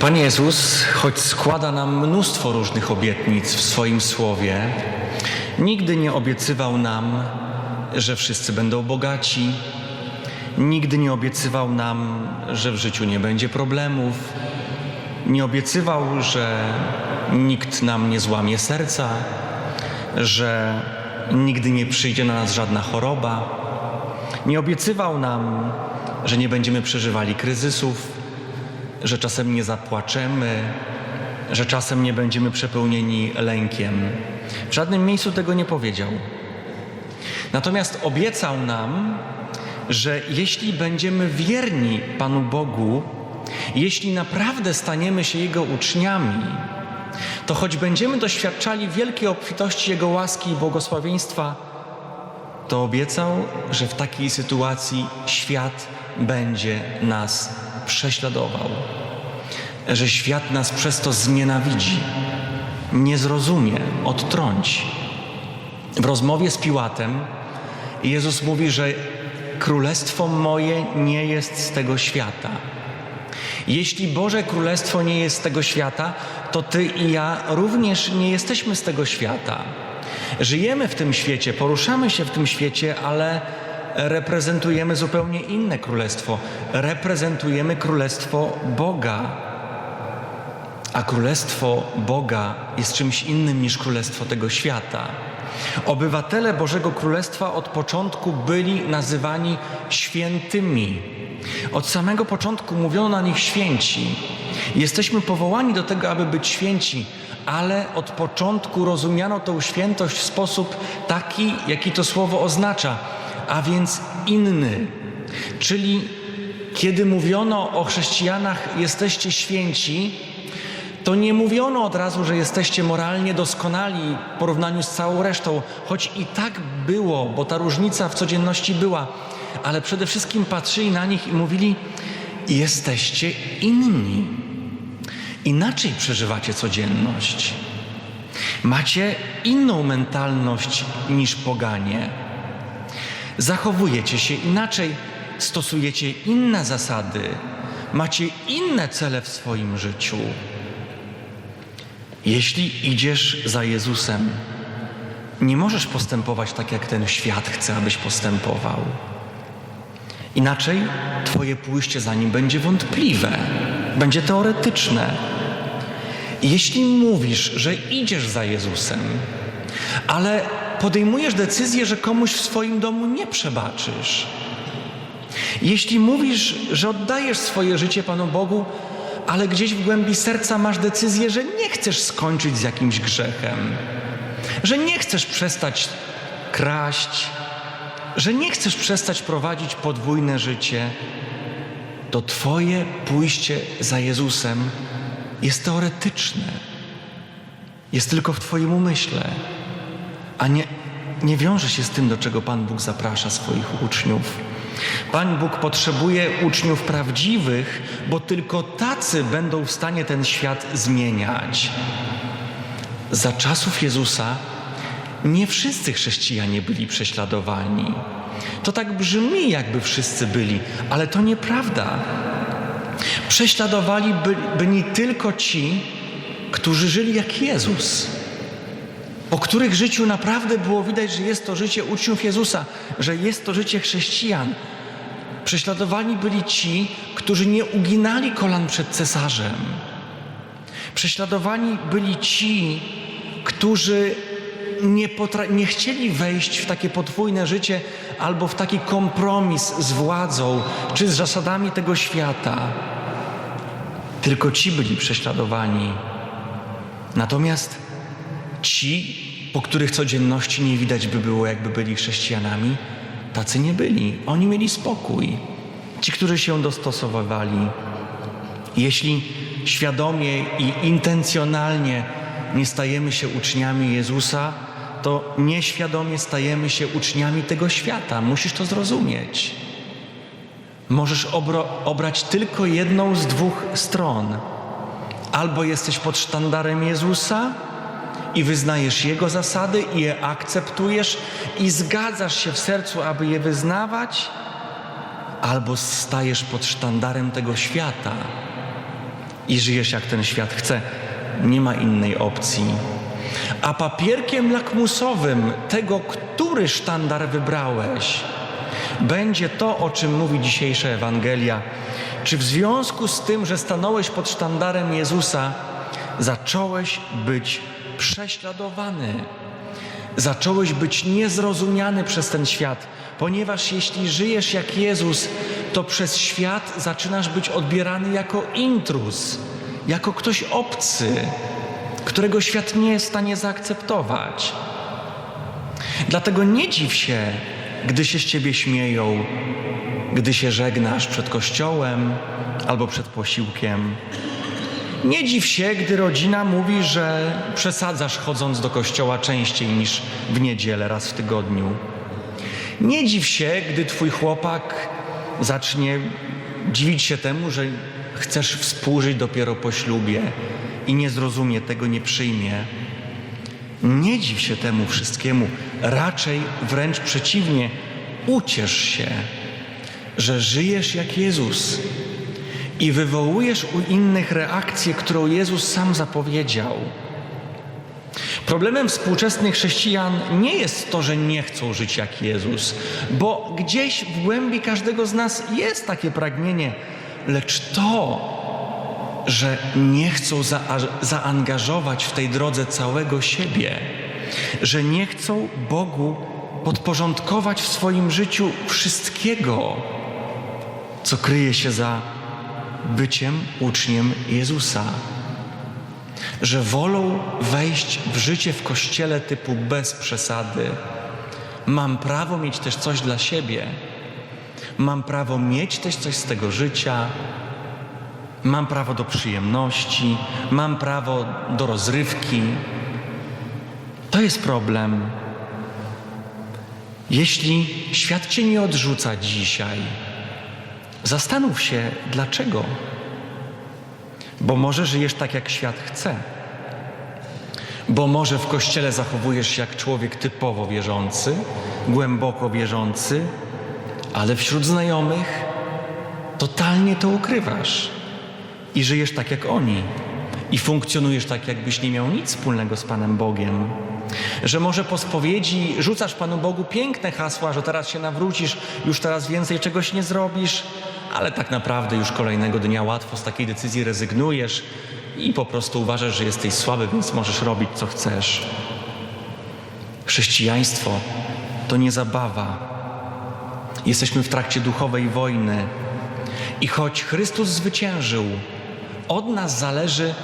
Pan Jezus, choć składa nam mnóstwo różnych obietnic w swoim słowie, nigdy nie obiecywał nam, że wszyscy będą bogaci, nigdy nie obiecywał nam, że w życiu nie będzie problemów, nie obiecywał, że nikt nam nie złamie serca, że nigdy nie przyjdzie na nas żadna choroba. Nie obiecywał nam, że nie będziemy przeżywali kryzysów, że czasem nie zapłaczemy, że czasem nie będziemy przepełnieni lękiem. W żadnym miejscu tego nie powiedział. Natomiast obiecał nam, że jeśli będziemy wierni Panu Bogu, jeśli naprawdę staniemy się Jego uczniami, to choć będziemy doświadczali wielkiej obfitości Jego łaski i błogosławieństwa, to obiecał, że w takiej sytuacji świat będzie nas prześladował, że świat nas przez to znienawidzi, nie zrozumie, odtrąci. W rozmowie z Piłatem Jezus mówi, że królestwo moje nie jest z tego świata. Jeśli Boże Królestwo nie jest z tego świata, to Ty i ja również nie jesteśmy z tego świata. Żyjemy w tym świecie, poruszamy się w tym świecie, ale reprezentujemy zupełnie inne królestwo. Reprezentujemy królestwo Boga. A królestwo Boga jest czymś innym niż królestwo tego świata. Obywatele Bożego Królestwa od początku byli nazywani świętymi. Od samego początku mówiono na nich święci. Jesteśmy powołani do tego, aby być święci, ale od początku rozumiano tę świętość w sposób taki, jaki to słowo oznacza, a więc inny. Czyli kiedy mówiono o chrześcijanach, jesteście święci, to nie mówiono od razu, że jesteście moralnie doskonali w porównaniu z całą resztą, choć i tak było, bo ta różnica w codzienności była, ale przede wszystkim patrzyli na nich i mówili: Jesteście inni. Inaczej przeżywacie codzienność. Macie inną mentalność niż poganie. Zachowujecie się inaczej, stosujecie inne zasady, macie inne cele w swoim życiu. Jeśli idziesz za Jezusem, nie możesz postępować tak, jak ten świat chce, abyś postępował. Inaczej Twoje pójście za nim będzie wątpliwe, będzie teoretyczne. Jeśli mówisz, że idziesz za Jezusem, ale podejmujesz decyzję, że komuś w swoim domu nie przebaczysz, jeśli mówisz, że oddajesz swoje życie Panu Bogu, ale gdzieś w głębi serca masz decyzję, że nie chcesz skończyć z jakimś grzechem, że nie chcesz przestać kraść, że nie chcesz przestać prowadzić podwójne życie, to Twoje pójście za Jezusem jest teoretyczne. Jest tylko w Twoim umyśle, a nie, nie wiąże się z tym, do czego Pan Bóg zaprasza swoich uczniów. Pan Bóg potrzebuje uczniów prawdziwych, bo tylko tacy będą w stanie ten świat zmieniać. Za czasów Jezusa nie wszyscy chrześcijanie byli prześladowani. To tak brzmi, jakby wszyscy byli, ale to nieprawda. Prześladowali by, byli tylko ci, którzy żyli jak Jezus, po których życiu naprawdę było widać, że jest to życie uczniów Jezusa, że jest to życie chrześcijan. Prześladowani byli ci, którzy nie uginali kolan przed cesarzem. Prześladowani byli ci, którzy nie, nie chcieli wejść w takie podwójne życie albo w taki kompromis z władzą czy z zasadami tego świata. Tylko ci byli prześladowani. Natomiast ci, po których codzienności nie widać by było, jakby byli chrześcijanami, tacy nie byli. Oni mieli spokój. Ci, którzy się dostosowywali. Jeśli świadomie i intencjonalnie nie stajemy się uczniami Jezusa, to nieświadomie stajemy się uczniami tego świata. Musisz to zrozumieć. Możesz obrać tylko jedną z dwóch stron. Albo jesteś pod sztandarem Jezusa i wyznajesz Jego zasady i je akceptujesz i zgadzasz się w sercu, aby je wyznawać, albo stajesz pod sztandarem tego świata i żyjesz jak ten świat chce. Nie ma innej opcji. A papierkiem lakmusowym tego, który sztandar wybrałeś, będzie to, o czym mówi dzisiejsza Ewangelia. Czy w związku z tym, że stanąłeś pod sztandarem Jezusa, zacząłeś być prześladowany? Zacząłeś być niezrozumiany przez ten świat, ponieważ jeśli żyjesz jak Jezus, to przez świat zaczynasz być odbierany jako intruz, jako ktoś obcy, którego świat nie jest w stanie zaakceptować. Dlatego nie dziw się, gdy się z ciebie śmieją, gdy się żegnasz przed kościołem albo przed posiłkiem. Nie dziw się, gdy rodzina mówi, że przesadzasz chodząc do kościoła częściej niż w niedzielę raz w tygodniu. Nie dziw się, gdy twój chłopak zacznie dziwić się temu, że chcesz współżyć dopiero po ślubie i nie zrozumie tego, nie przyjmie. Nie dziw się temu wszystkiemu, raczej wręcz przeciwnie, uciesz się, że żyjesz jak Jezus i wywołujesz u innych reakcję, którą Jezus sam zapowiedział. Problemem współczesnych chrześcijan nie jest to, że nie chcą żyć jak Jezus, bo gdzieś w głębi każdego z nas jest takie pragnienie, lecz to, że nie chcą za, zaangażować w tej drodze całego siebie, że nie chcą Bogu podporządkować w swoim życiu wszystkiego, co kryje się za byciem uczniem Jezusa. Że wolą wejść w życie w kościele typu bez przesady. Mam prawo mieć też coś dla siebie. Mam prawo mieć też coś z tego życia. Mam prawo do przyjemności. Mam prawo do rozrywki. To jest problem. Jeśli świat cię nie odrzuca dzisiaj, Zastanów się, dlaczego. Bo może żyjesz tak, jak świat chce. Bo może w kościele zachowujesz się jak człowiek typowo wierzący, głęboko wierzący, ale wśród znajomych totalnie to ukrywasz i żyjesz tak jak oni i funkcjonujesz tak, jakbyś nie miał nic wspólnego z Panem Bogiem. Że może po spowiedzi rzucasz Panu Bogu piękne hasła, że teraz się nawrócisz, już teraz więcej czegoś nie zrobisz, ale tak naprawdę już kolejnego dnia łatwo z takiej decyzji rezygnujesz i po prostu uważasz, że jesteś słaby, więc możesz robić co chcesz. Chrześcijaństwo to nie zabawa. Jesteśmy w trakcie duchowej wojny. I choć Chrystus zwyciężył, od nas zależy,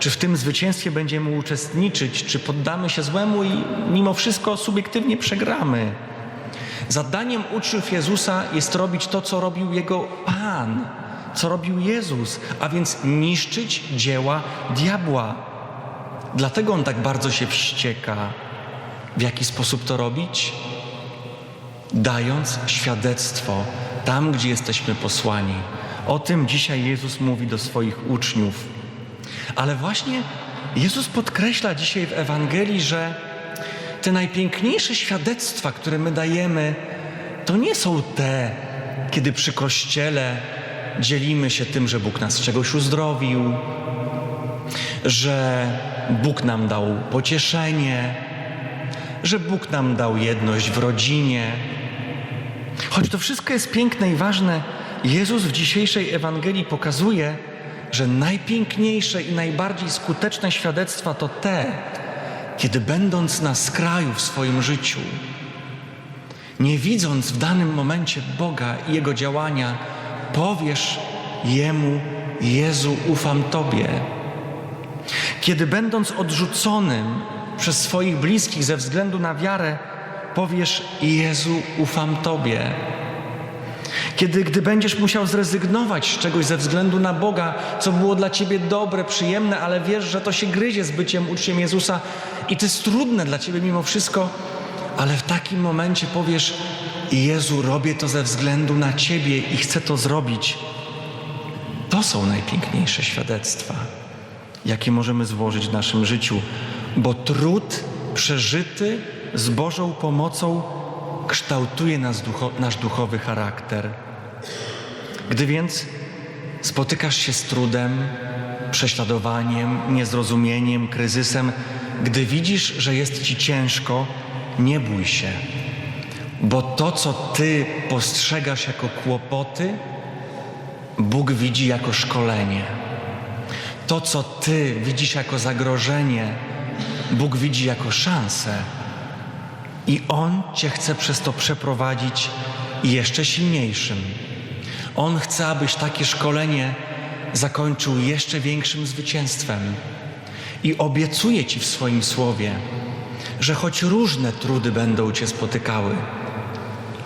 czy w tym zwycięstwie będziemy uczestniczyć, czy poddamy się złemu i mimo wszystko subiektywnie przegramy. Zadaniem uczniów Jezusa jest robić to, co robił Jego Pan, co robił Jezus, a więc niszczyć dzieła diabła. Dlatego on tak bardzo się wścieka. W jaki sposób to robić? Dając świadectwo tam, gdzie jesteśmy posłani. O tym dzisiaj Jezus mówi do swoich uczniów. Ale właśnie Jezus podkreśla dzisiaj w Ewangelii, że te najpiękniejsze świadectwa, które my dajemy, to nie są te, kiedy przy kościele dzielimy się tym, że Bóg nas czegoś uzdrowił, że Bóg nam dał pocieszenie, że Bóg nam dał jedność w rodzinie. Choć to wszystko jest piękne i ważne, Jezus w dzisiejszej Ewangelii pokazuje, że najpiękniejsze i najbardziej skuteczne świadectwa to te, kiedy będąc na skraju w swoim życiu, nie widząc w danym momencie Boga i Jego działania, powiesz Jemu: Jezu, ufam Tobie. Kiedy będąc odrzuconym przez swoich bliskich ze względu na wiarę, powiesz: Jezu, ufam Tobie. Kiedy, gdy będziesz musiał zrezygnować z czegoś ze względu na Boga, co było dla ciebie dobre, przyjemne, ale wiesz, że to się gryzie z byciem uczniem Jezusa i to jest trudne dla ciebie mimo wszystko, ale w takim momencie powiesz: Jezu, robię to ze względu na Ciebie i chcę to zrobić. To są najpiękniejsze świadectwa, jakie możemy złożyć w naszym życiu, bo trud przeżyty z Bożą pomocą kształtuje nas ducho, nasz duchowy charakter. Gdy więc spotykasz się z trudem, prześladowaniem, niezrozumieniem, kryzysem, gdy widzisz, że jest ci ciężko, nie bój się, bo to, co ty postrzegasz jako kłopoty, Bóg widzi jako szkolenie. To, co ty widzisz jako zagrożenie, Bóg widzi jako szansę. I On cię chce przez to przeprowadzić jeszcze silniejszym. On chce, abyś takie szkolenie zakończył jeszcze większym zwycięstwem. I obiecuje ci w swoim słowie, że choć różne trudy będą cię spotykały,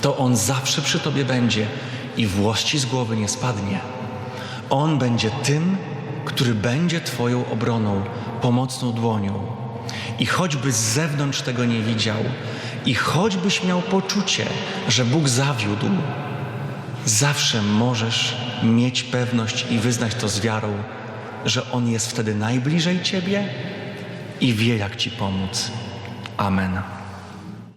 to On zawsze przy tobie będzie i włos ci z głowy nie spadnie. On będzie tym, który będzie Twoją obroną, pomocną dłonią. I choćby z zewnątrz tego nie widział, i choćbyś miał poczucie, że Bóg zawiódł, zawsze możesz mieć pewność i wyznać to z wiarą, że On jest wtedy najbliżej Ciebie i wie, jak Ci pomóc. Amen.